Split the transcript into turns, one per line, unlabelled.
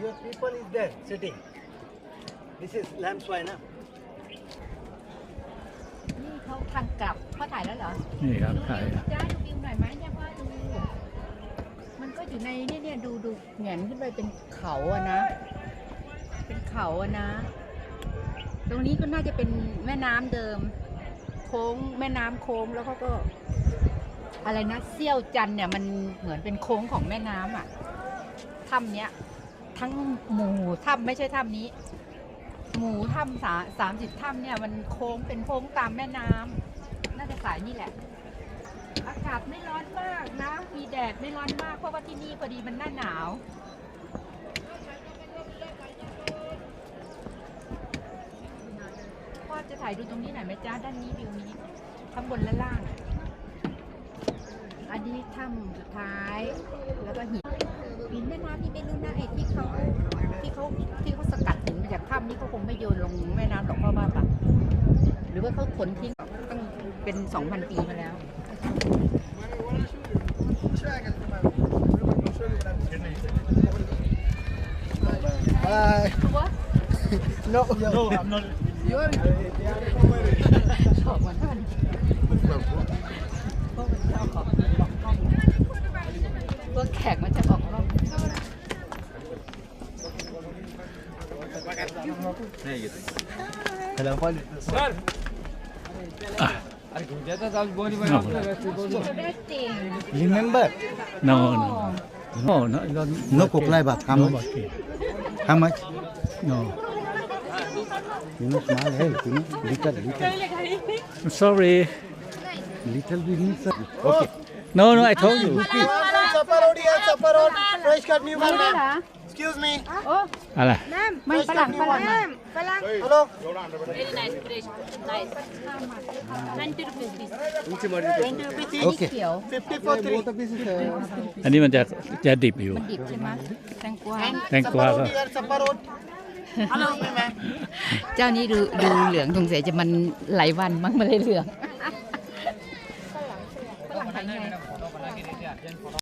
Your people is there sitting. This is lamb swine, huh?
นี่เขาทางกลับพ่อถ่ายแล้วเหรอ
นี่ครับ
ดู
ถ่าย
วิวจ้าดูวิวหน่อยไหมเนี่ยพ่อดู มันก็อยู่ในเนี่ยเนี่ยดูดูแหงนขึ้นไปเป็นเขาอะนะ เป็นเขาอะนะ ตรงนี้ก็น่าจะเป็นแม่น้ำเดิม โค้งแม่น้ำโค้งแล้วเขาก็ อะไรนะเซี่ยวจันทร์เนี่ยมันเหมือนเป็นโค้งของแม่น้ำอะถ้ำเนี้ย ทั้งหมู่ถ้ำไม่ใช่ถ้ำนี้ หมู่ถ้ำสาสามสิบถ้ำเนี่ย มันโค้งเป็นโค้งตามแม่น้ำน่าจะสายนี่แหละ อากาศไม่ร้อนมากนะ มีแดดไม่ร้อนมากเพราะว่าที่นี่พอดีมันหน้าหนาว พ่อจะถ่ายดูตรงนี้หน่อยไหมจ้าด้านนี้วิวนี้ข้างบนและล่าง อันนี้ถ้ำสุดท้าย แล้วก็หินหินแม่น้ำนี่ไม่รู้น ไม่โยนลงแม่น้ำหรอกพ่อว่าปะหรือว่าเขาขนทิ้งตั้งเป็นสองพันปีมาแล้ว
Bye.
ตัว
No, no, I'm not. You are.
ชอบมันท่านพวกมันชอบออกออกกล้องพวกแขกมันจะออก
Remember,
no no no. No no
No. Kuklai bak, how
no
much? how much?
no.
You know, small help, you know, little, little,
sorry.
Little sir. Okay.
no no I told you
Supper out here, supper out. Fresh cut new
ไม่
one,
ได้
ma'am.
เหรอ
Excuse me.
โอ้
อะไร
ไม่ฝรั่งฝรั่ง
Hello.
Very nice, fresh, nice. 90 rupees piece.
20 rupees each.
นี่เขียว
50 for three.
อันนี้มันจะจะดิบอยู่
มันดิบใช่ไหมแตงกวา
แตงกวาก็
Supper out here, supper out. Hello, ma'am.
เจ้านี้ดูดูเหลืองสงสัยจะมันหลายวันมั้งมันเลยเหลืองฝรั่งขายไง